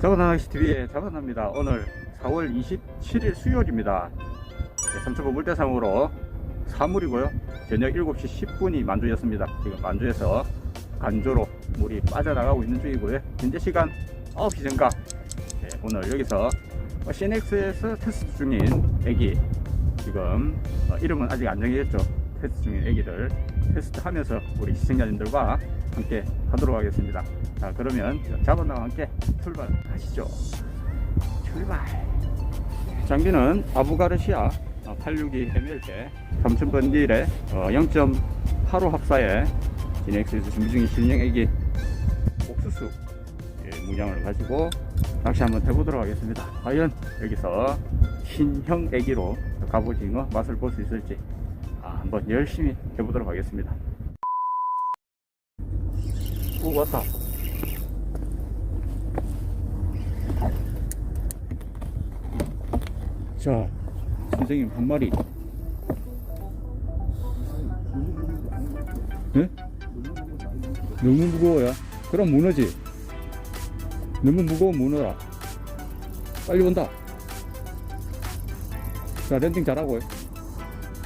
자가나낚시TV의 자가나입니다. 오늘 4월 27일 수요일입니다. 네, 삼천포 물대상으로 사물이고요. 저녁 7시 10분이 만주였습니다. 지금 만주에서 간조로 물이 빠져나가고 있는 중이고요. 현재 시간 9시 정각. 네, 오늘 여기서 CNX에서 테스트 중인 애기 지금 어, 이름은 아직 안 정해졌죠. 테스트 중인 애기들 테스트하면서 우리 시청자님들과 함께 하도록 하겠습니다. 자 그러면 자본나와 함께 출발하시죠. 출발. 장비는 아부가르시아 862 ML대 3000번딜에 0.85 합사에 진엑스에서 준비 중인 신형 애기 옥수수 예, 문양을 가지고 낚시 한번 해보도록 하겠습니다. 과연 여기서 신형 애기로 갑오징어 맛을 볼 수 있을지 아, 한번 열심히 해보도록 하겠습니다. 오 왔다. 자, 선생님 한 마리. 네? 너무 무거워요. 그럼 문어지. 너무 무거운 문어라. 빨리 온다. 자, 랜딩 잘하고.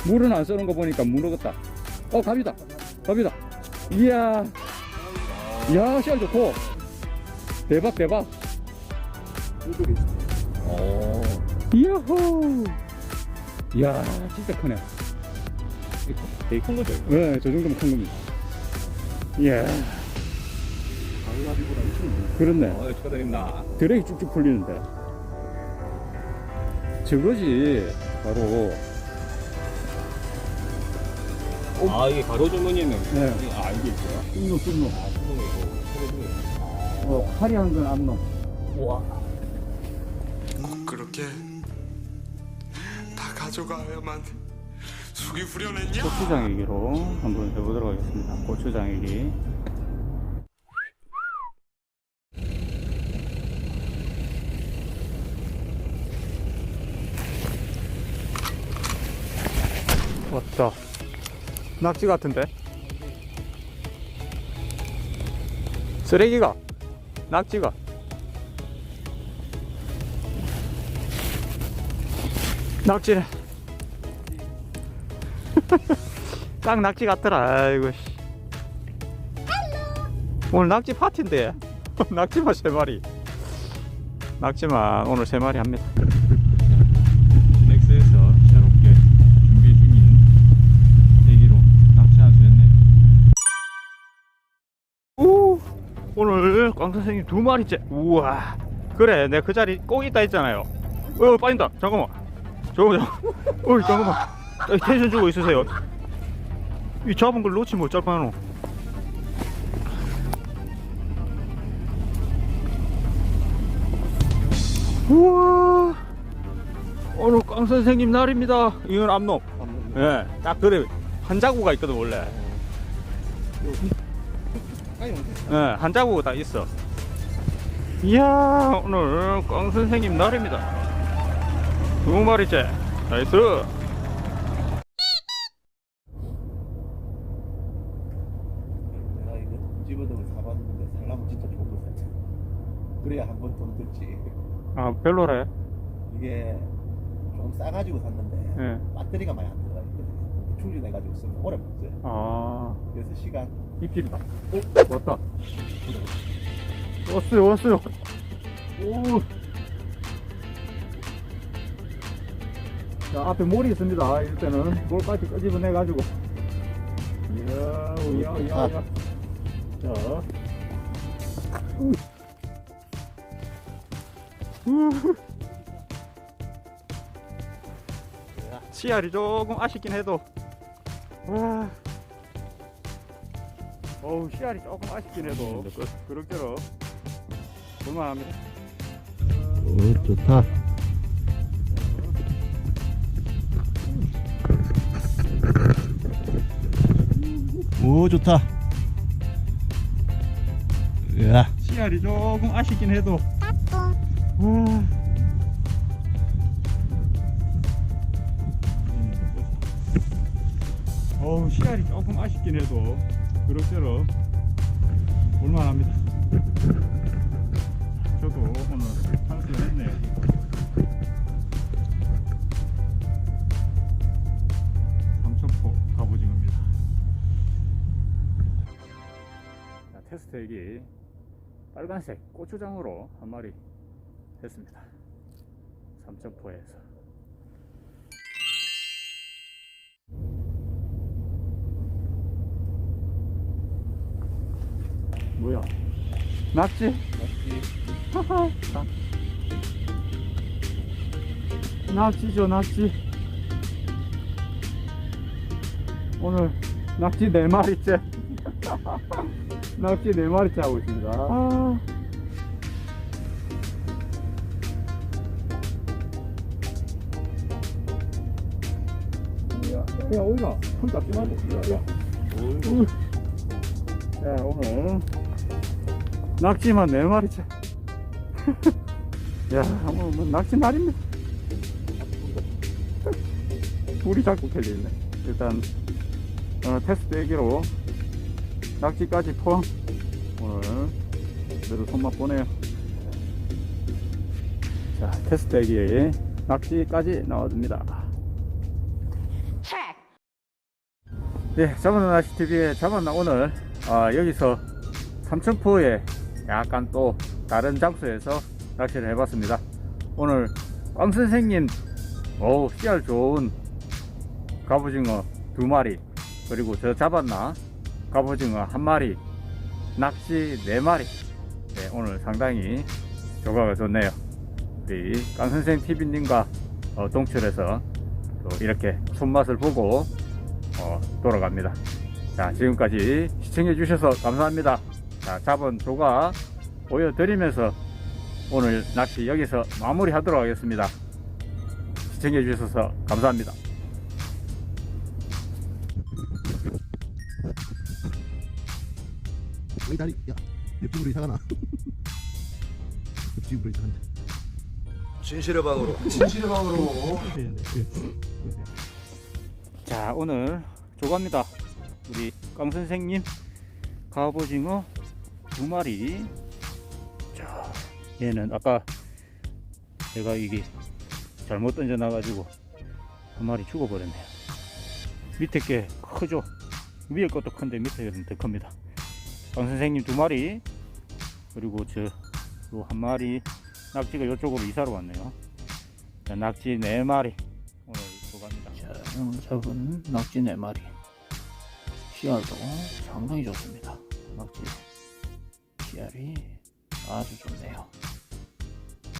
물은 안 쓰는 거 보니까 문어 같다. 어, 갑이다. 갑이다. 이야. 이야, 씨알 좋고. 대박, 대박. 오. 이야호. 이야, 진짜 크네. 되게 큰 거죠? 이거? 네, 저 정도면 큰 겁니다. 이야, 훨씬 그렇네. 어, 축하드립니다. 드랙이 쭉쭉 풀리는데. 저거지, 바로. 아, 이게 가로 주머니는 네. 아, 이게 있어요? 뚱노, 뚱노. 아, 수동이고. 어, 화려한 건안 넣어. 우와. 꼭 그렇게 다 가져가야만 숙이 후련했냐? 고추장애기로 한번 해보도록 하겠습니다. 고추장애기. 왔다. 낙지 같은데? 쓰레기가 낙지가 낙지네. 딱 낙지 같더라. 아이고. 씨. 오늘 낙지 파티인데. 낙지만 세 마리. 낙지만 오늘 세 마리 합니다. 넥스에서 새롭게 준비 중인 대기로 낚시 한수 했네. 오, 오늘 꽝 선생님 두 마리째. 우와. 그래, 내가 그 자리 꼭 있다 했잖아요. 어, 빠진다. 잠깐만. 잠깐만. 어이, 잠깐만. 에이, 텐션 주고 있으세요. 이 잡은 걸 놓치면 어쩔 뻔하노. 우와. 오늘 꽝 선생님 날입니다. 이건 암놈. 예, 딱 그래. 한 자구가 있거든, 원래. 예, 한 자구가 다 있어. 이야, 오늘 꽝 선생님 날입니다. 두 마리째. 나이스. 내가 이거 집어등을 사봤는데 살라면 진짜 좋은 것 같아. 그래야 한 들지. 아, 별로래. 이게 좀 싸가지고 샀는데 예. 배터리가 많이 안 들어가 있거든. 충전해가지고 쓰면 오래 못 써요. 아, 6시간. 입질이다. 오, 왔다. 왔어요, 왔어요. 오. 자, 앞에 몰이 있습니다. 이때는 몰까지 끄집어내가지고. 이야, 이야, 이야, 이야. 자. 우. 우. 씨알이 조금 아쉽긴 해도. 와. 어우, 씨알이 조금 아쉽긴 해도. 그렇게로. 볼만합니다. 오, 좋다. 오, 좋다. 야. 씨알이 조금 아쉽긴 해도. 시알이 조금 아쉽긴 해도 그럭저럭 볼만합니다. 저도 오늘 상승했네요. 삼천포 갑오징어입니다. 테스트액이 빨간색 고추장으로 한 마리 했습니다. 삼천포에서. 뭐야? 낙지? 낙지죠, 낙지. 오늘 낙지 네 마리째. 낙지 네 마리째 하고 있습니다. 아. 야, 야, 오이가 풀 잡지 말고. 야, 야. 우. 자, 오늘 낙지만 네 마리째. 야, 뭐, 뭐 낙지 날입니다. 불이 자꾸 켜져있네. 일단, 어, 테스트 얘기로 낙지까지 포함. 오늘 그래도 손맛 보네요. 자, 테스트 얘기에 낙지까지 나와줍니다. 네, 잡아나 낚시 TV의 잡아나 오늘 아, 여기서 삼천포에 약간 또 다른 장소에서 낚시를 해봤습니다. 오늘 꽝 선생님, 오 씨알 좋은 갑오징어 두 마리 그리고 저 잡았나 갑오징어 한 마리 낚시 네 마리 네, 오늘 상당히 조과가 좋네요. 우리 깡 선생 TV님과 어, 동출해서 또 이렇게 손맛을 보고 어, 돌아갑니다. 자, 지금까지 시청해 주셔서 감사합니다. 자, 잡은 조가 보여드리면서 오늘 낚시 여기서 마무리 하도록 하겠습니다. 시청해 주셔서 감사합니다. 여기 다리 야 옆집으로 이사가나 옆집으로 이사간다 진실의 방으로 자, 오늘 조갑니다. 우리 깡 선생님 갑오징어 두 마리. 자, 얘는 아까 제가 이게 잘못 던져놔 가지고 한 마리 죽어버렸네요. 밑에 게 크죠? 위에 것도 큰데 밑에 게더 큽니다. 깡 선생님 두 마리 그리고 저 한 마리 낙지가 이쪽으로 이사로 왔네요. 자, 낙지 네 마리 오늘 조갑니다. 자, 잡은 낙지 네 마리. 씨알도 상당히 좋습니다. 낙지 씨알이 아주 좋네요.